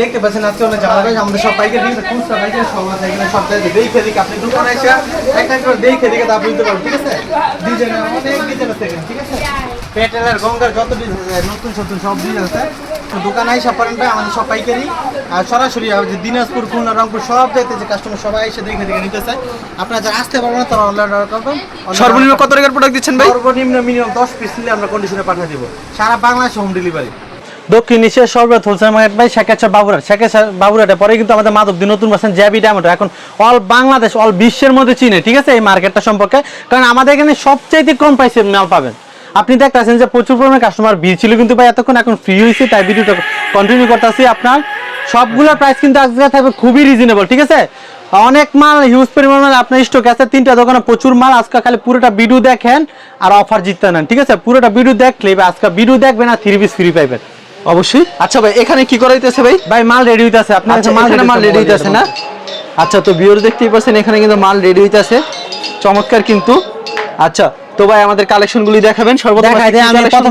দেখতে পাচ্ছেন আজকে অনেক জামা কাপড় আমাদের সব পাইকারি কিন্তু খুচরা পাইকারি সব আছে এখানে সব জায়গায় দেখে দিকে আপনি দোকানে এসে একটা করে দেখে দিকে তারপর নিতে পারবেন ঠিক আছে? ডিজাইন অনেক ডিজাইন আছে এখানে ঠিক আছে? পেটেলার গঙ্গার যত ডিজাইন আছে নতুন নতুন সব ডিজাইন আছে। তো দোকানে এসে ভাই আমাদের সব পাইকারি আর সরাসরি যে দিনাজপুর খুলনা রংপুর সব জায়গাতে যে কাস্টমার সবাই এসে দেখে দেখে নিতে চায় আপনারা যারা আসতে পারবেন না তারা অনলাইন অর্ডার করবেন। সর্বনিম্ন কত টাকার প্রোডাক্ট দিচ্ছেন ভাই? সর্বনিম্ন মিনিমাম দশ পিস নিলে আমরা কন্ডিশনে পাঠিয়ে দিব। সারা বাংলাদেশে হোম ডেলিভারি দক্ষিণ এশিয়ার সর্ববৃহৎ হোলসেল মার্কেট ভাই শেখাচ্ছা বাবুরাট শেখাচ্ছা বাবুরাটে পরে কিন্তু আমাদের মাধবদী নতুন বাসেন জ্যাবি ডায়মন্ড এখন অল বাংলাদেশ অল বিশ্বের মধ্যে চিনে, ঠিক আছে? এই মার্কেটটা সম্পর্কে। কারণ আমাদের এখানে সবচাইতে কম প্রাইসে মাল পাবেন। আপনি দেখতেছেন যে প্রচুর পরিমাণে কাস্টমার ভিড় ছিল কিন্তু ভাই এতক্ষণ এখন ফ্রি হয়েছে, তাই ভিডিওটা কন্টিনিউ করতেছি আপনার। সবগুলো প্রাইস কিন্তু আজকে থাকবে খুবই রিজনেবল ঠিক আছে? অনেক মাল হিউজ পরিমাণ মাল আপনার স্টক আছে। তিনটা দোকানে প্রচুর মাল, আজকে খালি পুরোটা ভিডিও দেখেন আর অফার জিততে নেন, ঠিক আছে? পুরোটা ভিডিও দেখলে, আজকে ভিডিও দেখবেন আর থ্রি পিস ফ্রি পাইবেন। অবশ্যই। আচ্ছা ভাই এখানে কি করা হইতেছে ভাই? ভাই মাল রেডি হইতাছে আপনার আচ্ছা এখানে মাল রেডি হইতেছে না? আচ্ছা তো ভিউয়ার দেখতেই পাচ্ছেন এখানে কিন্তু মাল রেডি হইতেছে। চমৎকার কিন্তু। আচ্ছা তো ভাই আমাদের কালেকশনগুলি দেখাবেন। সর্বপ্রথম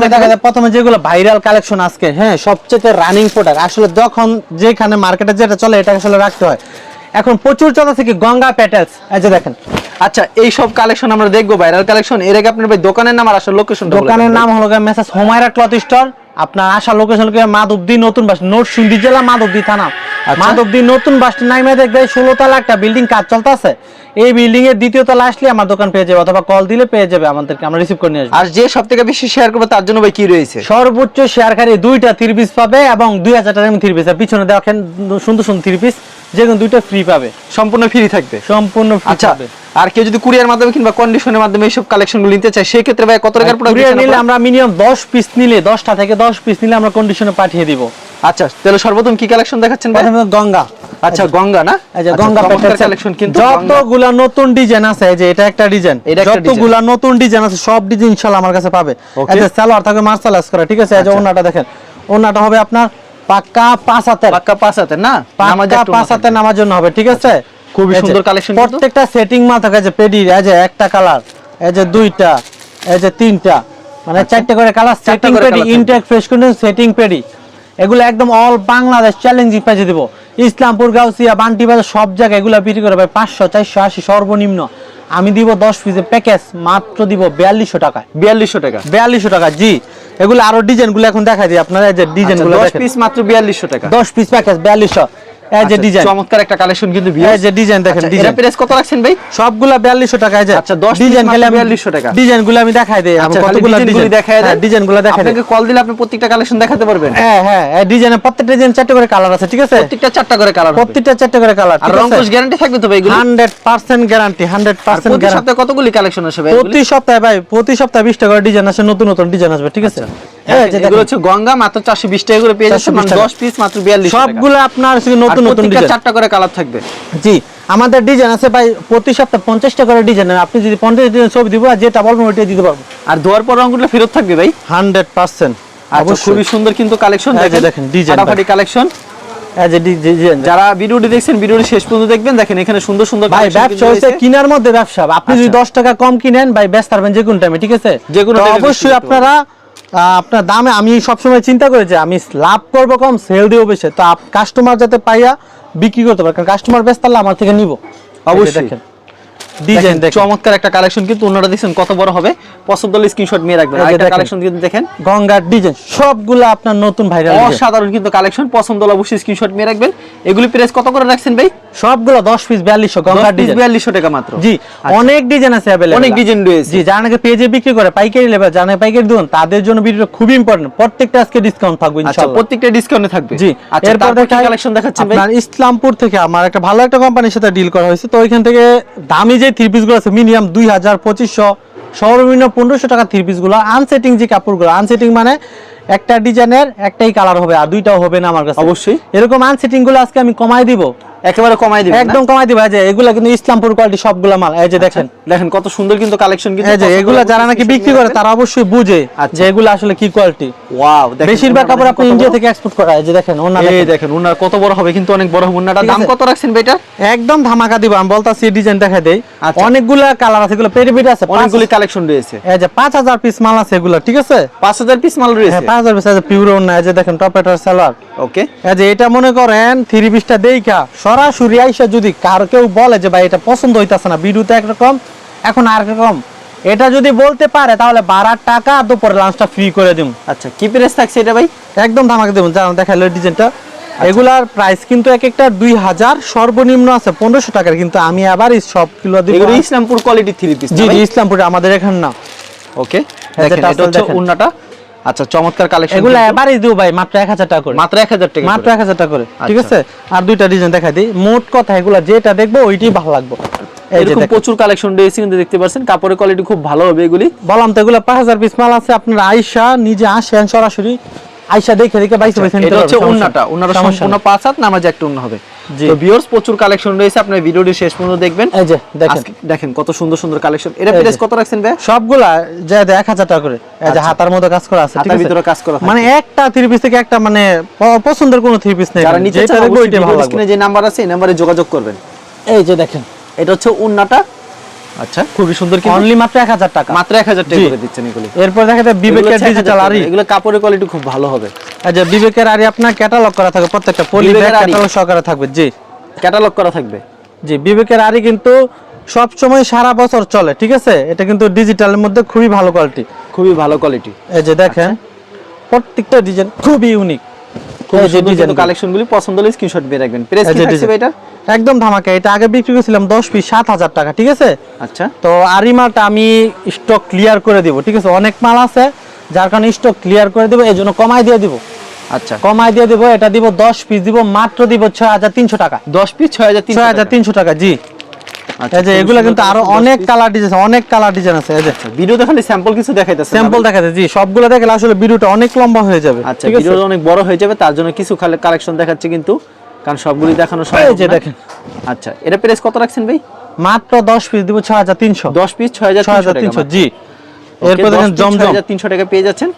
প্রথমে যেগুলো ভাইরাল কালেকশন আজকে হ্যাঁ সবচেয়ে রানিং প্রোডাক্ট আসলে যখন যেখানে মার্কেটে যেটা চলে এটা আসলে রাখতে হয়। এখন প্রচুর চলতেছে কি গঙ্গা প্যাটেলস এই যে দেখেন। আচ্ছা এই সব কালেকশন আমরা দেখব ভাইরাল কালেকশন এর আগে আপনার ভাই দোকানের নাম আর আসল লোকেশন দোকানের নাম হলো মেসাজ হোমায়রা ক্লথ স্টোর আপনার আসা লোকেশন মাধবদী নতুন বাস নোট সুন্দর জেলা মাধবদী থানা আচ্ছা। মাধবদী নতুন বাসটি নাইমে দেখবে ষোলো তালা একটা বিল্ডিং কাজ চলতেছে এই বিল্ডিং এর দ্বিতীয় তলা আসলে আমার দোকান পেয়ে যাবে অথবা কল দিলে পেয়ে যাবে আমাদেরকে আমরা রিসিভ করে নিয়ে আসব। আর যে সব থেকে বেশি শেয়ার করবে তার জন্য ভাই কি রয়েছে? সর্বোচ্চ শেয়ারকারী দুইটা থ্রি পিস পাবে এবং দুই হাজার টাকা থ্রি পিস পিছনে দেখেন সুন্দর সুন্দর থ্রি পিস যে কোনো দুইটা ফ্রি পাবে। সম্পূর্ণ ফ্রি থাকবে? সম্পূর্ণ free আচ্ছা আর কেউ যদি কুরিয়ার মাধ্যমে কিংবা কন্ডিশনের মাধ্যমে এইসব কালেকশনগুলো নিতে চায় সেই ক্ষেত্রে ভাই কত টাকার প্রোডাক্ট নিলে আমরা মিনিমাম দশ পিস নিলে দশটা থেকে দশ পিস নিলে আমরা কন্ডিশনে পাঠিয়ে দিব। আচ্ছা তাহলে সর্বপ্রথম কি কালেকশন দেখাচ্ছেন প্রথমে গঙ্গা। আচ্ছা গঙ্গা না? যে গঙ্গা কালেকশন কিন্তু। যতগুলা নতুন ডিজাইন আছে এই যে এটা একটা ডিজাইন এটা একটা। যতগুলা নতুন ডিজাইন আছে সব ডিজাইন ইনশাআল্লাহ আমার কাছে পাবে। যে সালোয়ার থাকবে মার্শালাইজ করা ঠিক আছে? এই যে আচ্ছা। ওন্নাটা দেখেন। ওন্নাটা হবে আপনার পাক্কা পাঁচ হাতের। পাক্কা পাঁচ হাতে না? পাক্কা পাঁচ আছে। হাতে নামার জন্য হবে ঠিক আছে? খুবই সুন্দর কিন্তু। প্রত্যেকটা সেটিং মাল থাকে যে পেডি এই যে একটা কালার এই যে দুইটা এই যে তিনটা। মানে চারটা করে colour setting paddy intact fresh condition setting paddy. এগুলো একদম অল বাংলাদেশ চ্যালেঞ্জিং প্রাইজে দিব। ইসলামপুর গাউসিয়া বান্টি বাজার সব জায়গায় এগুলো বিক্রি করে ভাই পাঁচশো চারশো আশি সর্বনিম্ন। আমি দিব দশ পিসের প্যাকেজ মাত্র দিব বিয়াল্লিশশো টাকা বিয়াল্লিশশো টাকা। বিয়াল্লিশশো টাকা জি। এগুলো আরও ডিজাইনগুলো এখন দেখা দিই আপনারা এই যে ডিজাইন আচ্ছা, দশ পিস মাত্র বিয়াল্লিশশো টাকা। দশ পিস প্যাকেজ বিয়াল্লিশশো। এই যে আচ্ছা, ডিজাইন চমৎকার একটা কালেকশন কিন্তু এই যে ডিজাইন দেখেন আচ্ছা, ডিজাইন এরা প্রাইস কত রাখছেন ভাই? সবগুলা বিয়াল্লিশশো টাকা এই আচ্ছা, 10 ডিজাইন খেলে 4200 টাকা। ডিজাইন আমি দেখাই দিই আমি কতগুলো ডিজাইন দেখায় দেন। ডিজাইন দেখাই দিই। আপনাকে কল দিলে আপনি প্রত্যেকটা কালেকশন দেখাতে পারবেন। হ্যাঁ হ্যাঁ এই ডিজাইনের প্রত্যেকটা ডিজাইন চারটে করে কালার আছে ঠিক আছে? প্রত্যেকটা চারটা করে কালার প্রত্যেকটা চারটে করে কালার আর গ্যারান্টি থাকবে তো ভাই এগুলো? গ্যারান্টি প্রতি সপ্তাহে কতগুলি কালেকশন আসবে প্রতি সপ্তাহে ভাই প্রতি সপ্তাহে বিশটা করে ডিজাইন আসে নতুন নতুন ডিজাইন আসবে ঠিক আছে? এগুলো হচ্ছে গঙ্গা মাত্র চারশো বিশ টাকা করে পেয়ে যাচ্ছে 420 মানে টাকা। দশ পিস মাত্র বিয়াল্লিশ সবগুলো আপনার নতুন নতুন ডিজাইন চারটা করে কালার থাকবে। জি আমাদের ডিজাইন আছে ভাই প্রতি সপ্তাহে পঞ্চাশটা করে ডিজাইন আপনি যদি পঞ্চাশ ডিজাইন ছবি দিব আর যেটা বলবেন ওইটাই দিতে পারব। আর ধোয়ার পর রঙগুলো ফেরত থাকবে ভাই? হান্ড্রেড পার্সেন্ট আচ্ছা খুবই সুন্দর কিন্তু কালেকশন দেখেন দেখেন, design ফাটাফাটি কালেকশন এই যে ডিজাইন যারা ভিডিওটি দেখছেন ভিডিওটি শেষ পর্যন্ত দেখবেন। দেখেন এখানে সুন্দর সুন্দর ভাই ব্যবসা হচ্ছে কিনার মধ্যে ব্যবসা। আপনি যদি আচ্ছা। দশ টাকা কম কিনেন ভাই ব্যস্ত পারবেন যে কোনো টাইমে ঠিক আছে? যে কোনো অবশ্যই আপনারা আপনার দামে আমি সবসময় চিন্তা করি যে আমি লাভ করব কম সেল দিব বেশি। তো কাস্টমার যাতে পাইয়া বিক্রি করতে পারে কারণ কাস্টমার ব্যস্ত আমার থেকে নিব। অবশ্যই। দেখেন, দেখেন চমৎকার একটা কালেকশন কিন্তু কত বড় হবে? পছন্দ হলে স্ক্রিনশট নিয়ে রাখবেন। কালেকশন কিন্তু দেখেন। গঙ্গার ডিজাইন সবগুলো আপনার নতুন ভাইরাল অসাধারণ কিন্তু কালেকশন পছন্দ হলে অবশ্যই স্ক্রিনশট নিয়ে রাখবেন। এগুলি প্রাইস কত করে রাখছেন ভাই? সবগুলো দশ পিস বিয়াল্লিশশো গঙ্গার ডিজাইন। বিয়াল্লিশশো টাকা মাত্র। জি আচ্ছা। অনেক ডিজাইন আছে অ্যাভেলেবল অনেক ডিজাইন রয়েছে। জি যারা নাকি পেজে বিক্রি করে পাইকারি লেভেল যারা পাইকারি দোকান তাদের জন্য ভিডিওটা খুবই ইম্পর্টেন্ট প্রত্যেকটা আজকে ডিসকাউন্ট থাকবে আচ্ছা প্রত্যেকটা ডিসকাউন্টে থাকবে। জি আচ্ছা তারপর কালেকশন দেখাচ্ছেন ভাই? আপনার ইসলামপুর থেকে আমার একটা ভালো একটা কোম্পানির সাথে ডিল করা হয়েছে। তো ওইখান থেকে দামি যে থ্রি পিসগুলো আছে মিনিমাম দুই হাজার পঁচিশশো সর্বনিম্ন পনেরোশো টাকা থ্রি পিসগুলো আনসেটিং যে কাপড়গুলো আনসেটিং মানে একটা ডিজাইনের একটাই কালার হবে আর দুইটাও হবে না আমার কাছে অবশ্যই। এরকম আনসেটিংগুলো আজকে আমি কমাই দিব একেবারে কমাই দিবেন একদম কমাই যে এগুলা কিন্তু ইসলামপুর কোয়ালিটি সবগুলা মাল। এই যে দেখেন। দেখেন কত সুন্দর কিন্তু কালেকশন কিন্তু এই যে এগুলা যারা নাকি বিক্রি করে তারা অবশ্যই বুঝে আচ্ছা। যে এগুলা আসলে কি কোয়ালিটি ওয়াও দেখেন বেশিরভাগ কাপড় আপনি ইন্ডিয়া থেকে এক্সপোর্ট করা এই যে দেখেন ওনা এই দেখেন। উনার কত বড় হবে কিন্তু অনেক বড় দাম কত রাখছেন বেটা একদম ধামাকা দিব আমি বলতাছি ডিজাইন দেখা দেই। আচ্ছা। অনেকগুলা কালার আছে এগুলো পেরি পেরি আছে অনেকগুলি কালেকশন রয়েছে। এই যে পাঁচ হাজার পিস মাল আছে এগুলো ঠিক আছে? পাঁচ হাজার পিস মাল রয়েছে? হ্যাঁ পাঁচ হাজার পিস আছে ওনা এই যে দেখেন টপেটার সালোয়ার। ওকে এই যে এটা মনে করেন থ্রি পিসটা দেইখা সরাসরি আইসা যদি কার কেউ বলে যে ভাই এটা পছন্দ হইতাছে না ভিডিওতে একরকম এখন আর রকম এটা যদি বলতে পারে তাহলে বারো টাকা দুপুরে লাঞ্চটা ফ্রি করে দিম। আচ্ছা কি প্রাইস থাকছে এটা ভাই? একদম ধামাকে দেবো জানো দেখাল ডিজাইনটা। এগুলার প্রাইস কিন্তু এক একটা দুই হাজার সর্বনিম্ন আছে পনেরোশো টাকার কিন্তু আমি আবার সব কিলো দিব এগুলো ইসলামপুর কোয়ালিটি থ্রি পিস জি জি ইসলামপুরে আমাদের এখানে না। ওকে দেখেন এটা হচ্ছে উন্নাটা। আচ্ছা চমৎকার কালেকশন এগুলো দিব ভাই মাত্র এক হাজার টাকা করে। মাত্র এক হাজার টাকা মাত্র করে। এক হাজার টাকা করে ঠিক আচ্ছা। আছে? আর দুইটা ডিজাইন দেখাই দিই। মোট কথা এগুলা যেটা দেখব ওইটাই ভালো লাগবে। এরকম প্রচুর কালেকশন রয়েছে কিন্তু দেখতে পাচ্ছেন কাপড়ের কোয়ালিটি খুব ভালো হবে এগুলি। বললাম তো এগুলো পাঁচ হাজার পিস মাল আছে আপনার আইসা নিজে আসেন সরাসরি। আইসা দেখে দেখে বাইসে বাইসে এটা হচ্ছে উন্নাটা। উন্নাটা সম্পূর্ণ পাঁচ হাত নামাজ একটা উন্না হবে। তো ভিউয়ার্স প্রচুর কালেকশন রয়েছে। আপনার ভিডিওটি শেষ পর্যন্ত দেখবেন। এই যে দেখেন। দেখেন কত সুন্দর সুন্দর কালেকশন এটা প্রাইস কত রাখছেন ভাই সবগুলা যে এক হাজার টাকা করে। এই যে আচ্ছা। হাতার মতো কাজ করা আছে হাতার? ভিতরে কাজ করা মানে একটা থ্রি পিস থেকে একটা মানে পছন্দের কোনো থ্রি পিস নেই যারা দেখব ভালো লাগবে। স্ক্রিনে যে নাম্বার আছে এই নাম্বারে যোগাযোগ করবেন। এই যে দেখেন। এটা হচ্ছে উন্নাটা। আচ্ছা খুবই সুন্দর কিন্তু। অনলি মাত্র এক হাজার টাকা। মাত্র এক হাজার টাকা করে দিচ্ছেন এগুলি। এরপর দেখা যায় বিবেকের ডিজিটাল আরি এগুলো কাপড়ের কোয়ালিটি খুব ভালো হবে। যে বিবেকের আরি আপনার ক্যাটালগ করা থাকবে প্রত্যেকটা পলি ব্যাগ। ক্যাটালগ সহকারে থাকবে জি। ক্যাটালগ করা থাকবে? জি বিবেকের আরি কিন্তু সব সময় সারা বছর চলে ঠিক আছে? এটা কিন্তু ডিজিটালের মধ্যে খুবই ভালো কোয়ালিটি খুবই ভালো কোয়ালিটি এই যে দেখেন প্রত্যেকটা ডিজাইন খুবই ইউনিক খুব যে ডিজাইন কালেকশনগুলি পছন্দ হলে স্ক্রিনশট দিয়ে রাখবেন। প্রাইস কি থাকছে এটা? একদম ধামাকা এটা আগে বিক্রি করেছিলাম দশ পিস সাত হাজার টাকা ঠিক আছে? আচ্ছা। তো আরি মালটা আমি স্টক ক্লিয়ার করে দিব ঠিক আছে? অনেক মাল আছে যার কারণে স্টক ক্লিয়ার করে দিব এই জন্য কমাই দিয়ে দিব। আচ্ছা। কমাই দিয়ে দিব এটা দিব দশ পিস দিব মাত্র দিব ছয় হাজার তিনশো টাকা। দশ পিস ছয় হাজার ছয় হাজার তিনশো টাকা জি। আচ্ছা, যে এগুলা কিন্তু আরও অনেক কালার ডিজাইন অনেক কালার ডিজাইন আছে এই ভিডিওতে খালি স্যাম্পল কিছু দেখাইতেছে স্যাম্পল দেখাতে জি সবগুলো দেখলে আসলে ভিডিওটা অনেক লম্বা হয়ে যাবে আচ্ছা ভিডিও অনেক বড় হয়ে যাবে তার জন্য কিছু কালেকশন দেখাচ্ছে কিন্তু কারণ সবগুলি দেখানো এই যে দেখেন। আচ্ছা এটা প্রাইস কত রাখছেন ভাই? মাত্র পিস দিব পিস জি। এরপর দেখেন জমজম। টাকা পেয়ে যাচ্ছেন।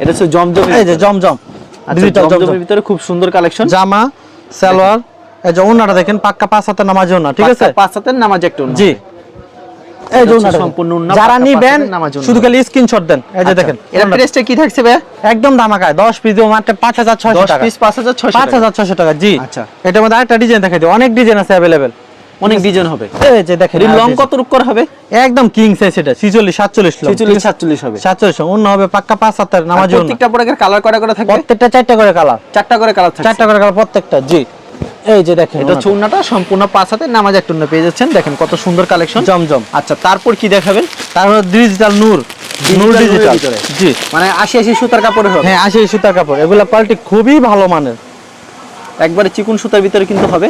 এটা হচ্ছে জমজম এই যে জমজম। ডিজিটাল জমজমের ভিতরে খুব সুন্দর কালেকশন জামা সালোয়ার এই যে ওনাটা দেখেন পাক্কা পাঁচ হাতে নামাজ ওনা ঠিক আছে? পাঁচ হাতের নামাজ একটা জি। এই যে ওনাটা সম্পূর্ণ যারা নিবেন হাতের শুধু হবে। খালি স্ক্রিনশট দেন। এই যে আচ্ছা, দেখেন এর প্রাইসটা কি থাকছে ভাই একদম পিস মাত্র টাকা। পিস টাকা। জি। আচ্ছা। এটার মধ্যে আরেকটা ডিজাইন দেখাই দিই অনেক ডিজাইন আছে অ্যাভেলেবেল অনেক ডিজাইন হবে। এই যে দেখেন এর লং কত রূপ করা হবে? একদম কিং সাইজ এটা ছিচল্লিশ সাতচল্লিশ ছেচল্লিশ সাতচল্লিশ হবে। সাতচল্লিশ অন্য হবে পাক্কা নামাজ ওনা প্রত্যেকটা প্রোডাক্টের কালার করা করা থাকবে? প্রত্যেকটা চারটা করে কালার চারটা করে কালার থাকবে চারটা করে কালার প্রত্যেকটা জি। এই যে দেখেন এটা হচ্ছে উন্নাটা সম্পূর্ণ পাঁচ হাতে নামাজ পেয়ে যাচ্ছেন। দেখেন কত সুন্দর কালেকশন জমজম। আচ্ছা তারপর কি দেখাবেন? তারপর ডিজিটাল নূর। নূর ডিজিটাল জি। মানে আশি আশি সুতার কাপড়ে হবে। হ্যাঁ সুতার কাপড়। এগুলা কোয়ালিটি খুবই ভালো মানের। একবারে চিকুন সুতার ভিতরে কিন্তু হবে।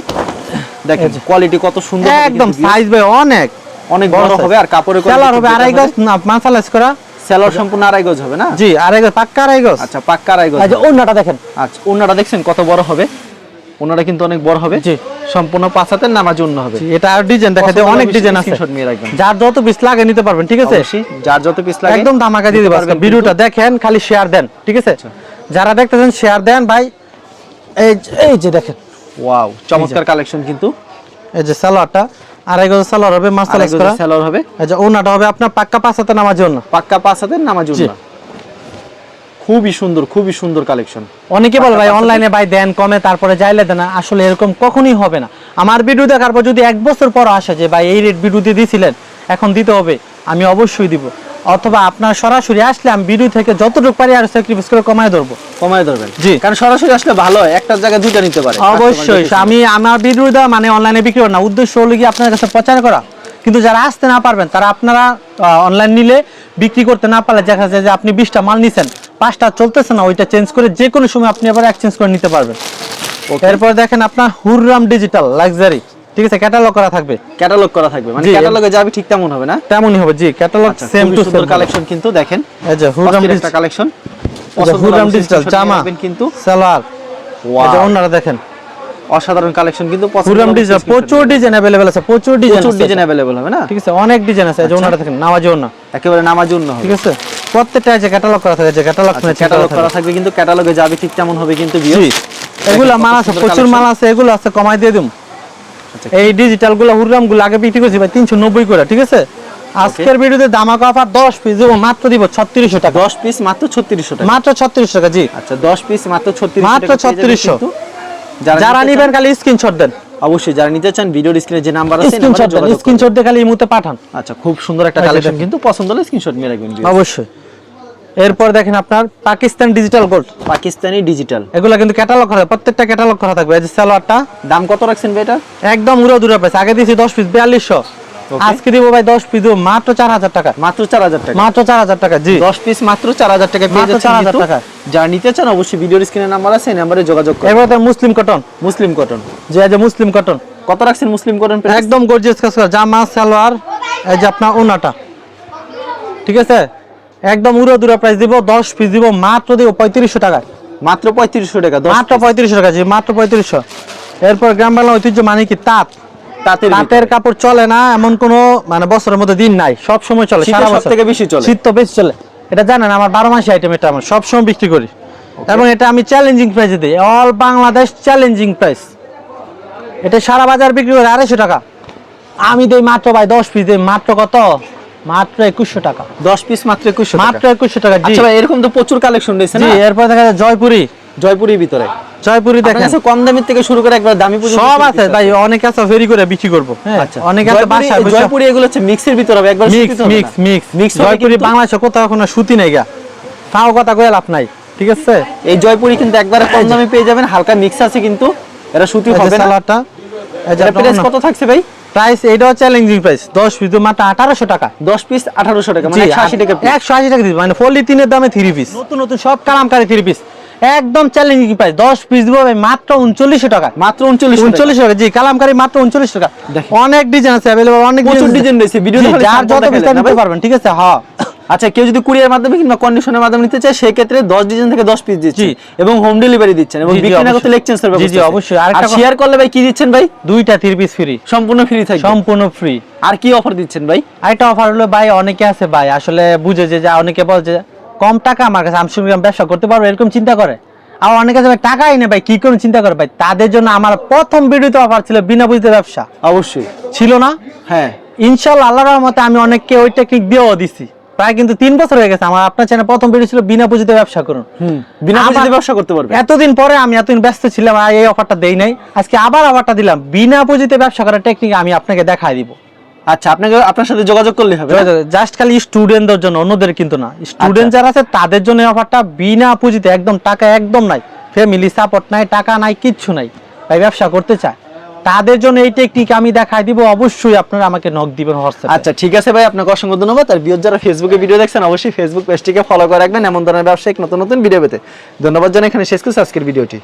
দেখেন কোয়ালিটি কত সুন্দর একদম সাইজ ভাই অনেক। অনেক বড় হবে আর কাপড়ের সেলার হবে আড়াই গজ না মাসালাইজ করা। সেলার সম্পূর্ণ আড়াই গজ হবে না? জি আড়াই গজ পাক্কা আড়াই গজ। আচ্ছা পাক্কা আড়াই গজ ওন্নাটা দেখেন। আচ্ছা দেখছেন কত বড় হবে? কিন্তু অনেক বড় হবে। জি। সম্পূর্ণ পাঁচ হাতের নামাজ অন্য হবে। এটা আর ডিজাইন দেখা যায় অনেক ডিজাইন আছে। নিয়ে রাখবেন। যার যত পিস লাগে নিতে পারবেন ঠিক আছে? যার যত পিস লাগে একদম ধামাকা দিয়ে পারবেন ভিডিওটা দেখেন খালি শেয়ার দেন ঠিক আছে? যারা দেখতেছেন শেয়ার দেন ভাই। এই এই যে দেখেন। ওয়াও চমৎকার কালেকশন কিন্তু। এই যে সালোয়ারটা আড়াই গজ সালোয়ার হবে মাসালাইজ করা। সেলার হবে। এই ওনাটা হবে আপনার পাক্কা পাঁচ হাতে নামার জন্য পাক্কা পাঁচ হাতের নামাজ উন্না খুবই সুন্দর খুবই সুন্দর কালেকশন অনেকে বলে ভাই অনলাইনে ভাই দেন কমে তারপরে যাইলে দেন আসলে এরকম কখনোই হবে না। আমার ভিডিও দেখার পর যদি এক বছর পর আসে যে ভাই এই রেট ভিডিও দিয়ে দিয়েছিলেন এখন দিতে হবে আমি অবশ্যই দিব। অথবা আপনার সরাসরি আসলে আমি ভিডিও থেকে যতটুকু পারি আর স্যাক্রিফাইস করে কমায় ধরবো। কমায় ধরবেন। জি। কারণ সরাসরি আসলে ভালো একটার জায়গায় দুইটা নিতে পারে। অবশ্যই। আমি আমার ভিডিও দেওয়া মানে অনলাইনে বিক্রি করা না। উদ্দেশ্য হলো কি আপনার কাছে প্রচার করা। কিন্তু যারা আসতে না পারবেন তারা আপনারা অনলাইন নিলে বিক্রি করতে না পারলে দেখা যায় যে আপনি বিশটা মাল নিছেন পাঁচটা চলতেছে না ওইটা চেঞ্জ করে যে কোনো সময় আপনি আবার এক্সচেঞ্জ করে নিতে পারবেন। এরপর দেখেন আপনার হুররাম ডিজিটাল লাক্সারি ঠিক আছে ক্যাটালগ করা থাকবে। ক্যাটালগ করা থাকবে মানে ক্যাটালগে যাবে ঠিক তেমন হবে না? তেমনই হবে জি ক্যাটালগ আচ্ছা, সেম টু সেম কালেকশন কিন্তু দেখেন এই যে একটা ডিজিটাল কালেকশন হুররাম ডিজিটাল জামা কিন্তু। ওনারা দেখেন। অসাধারণ কালেকশন কিন্তু ডিজাইন প্রচুর ডিজাইন অ্যাভেলেবেল আছে প্রচুর ডিজাইন প্রচুর ডিজাইন অ্যাভেলেবল হবে না? ঠিক আছে অনেক ডিজাইন আছে এই যে ওনাটা দেখেন নামাজ ওনা একেবারে নামার জন্য ঠিক আছে প্রত্যেকটা আছে ক্যাটালগ করা থাকে যে ক্যাটালগ মানে ক্যাটালগ করা থাকবে। কিন্তু ক্যাটালগে যাবে ঠিক তেমন হবে কিন্তু জি এগুলা মাল আছে প্রচুর। মাল আছে এগুলো আছে কমাই দিয়ে দিম। আচ্ছা। এই ডিজিটালগুলো হুররামগুলো আগে বিক্রি করছি ভাই তিনশো নব্বই করে ঠিক আছে? আজকের ভিডিওতে দামাকা অফার দশ পিস দেবো মাত্র দিব ছত্রিশশো টাকা। দশ পিস মাত্র ছত্রিশশো টাকা। মাত্র ছত্রিশ টাকা জি। আচ্ছা দশ পিস মাত্র ছত্রিশ মাত্র 3600 যারা নিবেন খালি স্ক্রিনশট দেন। অবশ্যই যারা নিতে চান ভিডিওর স্ক্রিনে যে নাম্বার আছে স্ক্রিনশট দেন স্ক্রিনশট দিয়ে খালি ইমুতে পাঠান। আচ্ছা খুব সুন্দর একটা আচ্ছা, কালেকশন কিন্তু পছন্দ হলে স্ক্রিনশট নিয়ে রাখবেন অবশ্যই। এরপর দেখেন আপনার Pakistan digital gold Pakistani digital এগুলো কিন্তু ক্যাটালগ করা প্রত্যেকটা ক্যাটালগ করা থাকবে। এই যে সালোয়ারটা দাম কত রাখছেন ভাই এটা? একদম উড়ো দুরা পাইছে আগে দিয়েছি দশ পিস বিয়াল্লিশশো। আজকে দিব ভাই দশ পিস মাত্র চার হাজার টাকা। মাত্র চার হাজার টাকা। মাত্র চার হাজার টাকা জি। দশ পিস মাত্র চার হাজার টাকা পেয়ে মাত্র যাচ্ছেন 4,000 টাকা। যারা নিতে চান অবশ্যই ভিডিওর স্ক্রিনে নাম্বার আছে এই নাম্বারে যোগাযোগ করুন। এবার মুসলিম কটন মুসলিম কটন যে এই যে মুসলিম কটন কত রাখছেন মুসলিম কটন একদম গর্জিয়াস কাজ করা জামা সালোয়ার এই যে আপনার ওনাটা। ঠিক আছে? একদম উড়ো দুরা প্রাইস দিব দশ পিস দিব মাত্র দিব পঁয়ত্রিশশো টাকা। মাত্র পঁয়ত্রিশশো টাকা মাত্র পঁয়ত্রিশশো টাকা জি মাত্র পঁয়ত্রিশশো। এরপর গ্রাম বাংলা ঐতিহ্য মানে কি? তাঁত। তাঁতের কাপড় চলে না এমন কোনো মানে বছরের মধ্যে দিন নাই। সব সময় চলে সারা বছর। সবথেকে বেশি চলে। শীত তো বেশি চলে। এটা জানেন আমার বারো মাসে আইটেম এটা আমার সব সময় বিক্রি করি। এবং এটা আমি চ্যালেঞ্জিং প্রাইসে দিই। অল বাংলাদেশ চ্যালেঞ্জিং প্রাইস এটা সারা বাজার বিক্রি করে আড়াইশো টাকা। আমি দেই মাত্র ভাই দশ পিস দেই মাত্র কত? মাত্র একুশশো টাকা। দশ পিস মাত্র একুশশো মাত্র মাত্র একুশশো টাকা জি। আচ্ছা ভাই এরকম তো প্রচুর কালেকশন রয়েছে জি এরপর দেখা যায় জয়পুরি। জয়পুরের ভিতরে। জয়পুরি দেখেন। কাছে কম দামের থেকে শুরু করে একবার দামি পর্যন্ত সব আছে ভাই অনেকে আছে ফেরি করে বিক্রি করব। হ্যাঁ আচ্ছা অনেকে আছে বসে- জয়পুরি এগুলো হচ্ছে মিক্সের ভিতরে হবে একবার mix mix mix mix Jaipuri বাংলাদেশে কোথাও কোনো সুতি নেই গা। তাও কথা কয়ে লাভ নাই ঠিক আছে? এই জয়পুরি কিন্তু একবারে কম দামে পেয়ে যাবেন হালকা মিক্স আছে কিন্তু এটা সুতি হবে না। সালোয়ারটা এটা প্রাইস কত থাকছে ভাই? প্রাইস চ্যালেঞ্জিং প্রাইস দশ পিস মাত্র আঠারোশো টাকা। দশ পিস আঠারোশো টাকা মানে একশো আশি টাকা piece। একশো আশি টাকা দিস মানে ফলি তিনের দামে 3 পিস নতুন নতুন সব কালামকারি থ্রি পিস একদম চ্যালেঞ্জিং প্রাইস দশ পিস দিব ভাই মাত্র উনচল্লিশশো টাকা। মাত্র উনচল্লিশ উনচল্লিশ টাকা। জি কালামকারি মাত্র উনচল্লিশ টাকা। অনেক ডিজাইন আছে अवेलेबल অনেক ডিজাইন রয়েছে। ভিডিও যার যত বিস্তারিত নিতে পারবেন ঠিক আছে? হ্যাঁ। আচ্ছা কেউ যদি কুরিয়ার মাধ্যমে কিংবা কন্ডিশনের মাধ্যমে নিতে চায় সেই ক্ষেত্রে 10 ডিজাইন থেকে 10 পিস দিচ্ছেন। জি। এবং হোম ডেলিভারি দিচ্ছেন এবং বিক্রি না করতে অবশ্যই। লেকচেন্সের জি, জি। অবশ্যই। আর শেয়ার করলে ভাই কি দিচ্ছেন ভাই? দুইটা থ্রি পিস ফ্রি সম্পূর্ণ ফ্রি থাকবে। সম্পূর্ণ ফ্রি আর কি অফার দিচ্ছেন ভাই? আরেকটা অফার হলো ভাই অনেকে আছে ভাই আসলে বুঝে যে যা অনেকে বলে যে কম টাকা আমার কাছে আমি ব্যবসা করতে পারব এরকম চিন্তা করে। আর অনেকে আছে ভাই টাকাই নেই ভাই কি করে চিন্তা করে ভাই? তাদের জন্য আমার প্রথম ভিডিওতে অফার ছিল বিনা বুঝতে ব্যবসা। অবশ্যই। ছিল না? হ্যাঁ। ইনশাল্লাহ আল্লাহর রহমতে আমি অনেককে ওই টেকনিক দিয়েও দিছি। প্রায় কিন্তু তিন বছর হয়ে গেছে। আমার আপনার চ্যানেল প্রথম ভিডিও ছিল বিনা পুঁজিতে ব্যবসা করুন। বিনা পুঁজিতে ব্যবসা করতে পারবে। এতদিন পরে আমি এতদিন ব্যস্ত ছিলাম আর এই অফারটা দেই নাই। আজকে আবার অফারটা দিলাম। বিনা পুঁজিতে ব্যবসা করার টেকনিক আমি আপনাকে দেখাই দিব। আচ্ছা আপনাকে আপনার সাথে যোগাযোগ করলে হবে জাস্ট খালি স্টুডেন্টদের জন্য অন্যদের কিন্তু না। স্টুডেন্ট আচ্ছা। যারা আছে তাদের জন্য অফারটা বিনা পুঁজিতে একদম টাকা একদম নাই। ফ্যামিলি সাপোর্ট নাই টাকা নাই কিচ্ছু নাই। ভাই ব্যবসা করতে চায়। তাদের জন্য এই টেকনিক আমি দেখাই দিব অবশ্যই আপনারা আমাকে নক দিবেন হোয়াটসঅ্যাপ আচ্ছা ঠিক আছে ভাই আপনাকে অসংখ্য ধন্যবাদ। আর বিয়োর যারা ফেসবুকে ভিডিও দেখছেন অবশ্যই ফেসবুক পেজটিকে ফলো করে রাখবেন। এমন ধরনের ব্যবসায়িক নতুন নতুন ভিডিও পেতে। ধন্যবাদ জানাই এখানে শেষ করছি আজকের ভিডিওটি